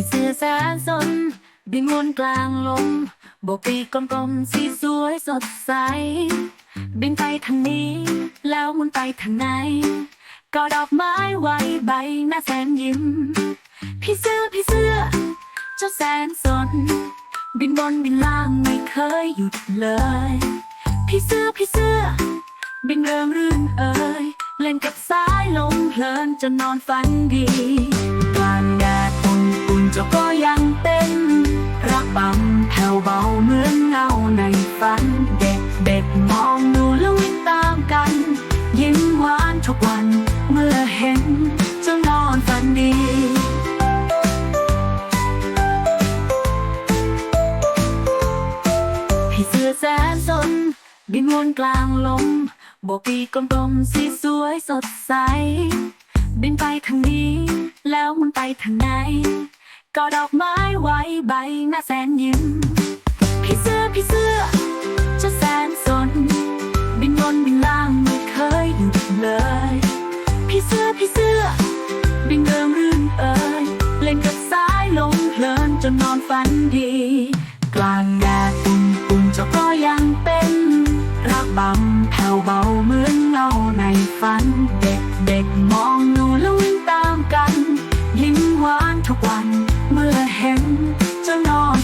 พี่เสื้อแสนสนบินวนกลางลมโบกปีกกลมๆสีสวยสดใส บินไปทางนี้ แล้วมุนไปทางไหนก็ดอกไม้ไว้ใบหน้าแสนยิ้ม พี่เสื้อพี่เสื้อเจ้าแสนสน บินบนบินล่างไม่เคยหยุดเลย พี่เสื้อพี่เสื้อ บินเริงรื่นเอ่ยเล่นกับสายลมเพลินจนนอนฝันดี เต้นรักบังแผ่วเบาเหมือนเงาในฝัน เด็กเด็กมองดูแล้ววิ่งตามกัน ยิ้มหวานทุกวันเมื่อเห็นเจ้านอนฝันดีพี่เสื้อแสนสน บินวนกลางลมโบกปีกลมๆสีสวยสดใส บินไปทางนี้ แล้วมันไปทางไหน กอดอกไม้ไว้ใบหน้าแสนยิ้ม พี่เสื้อพี่เสื้อจะแสนสน บินบนบินล่างไม่เคยหยุดเลย พี่เสื้อพี่เสื้อ บินเริงรื่นเอ่ยเล่นกับสายลมเพลินจนนอนฝันดี กลางแดดปุ่นปุ่นจะก็ยังเป็นรักบำแผ่วเบาเหมือนเงาในฝัน เด็กเด็กมอง มื่อเห็นจะนอน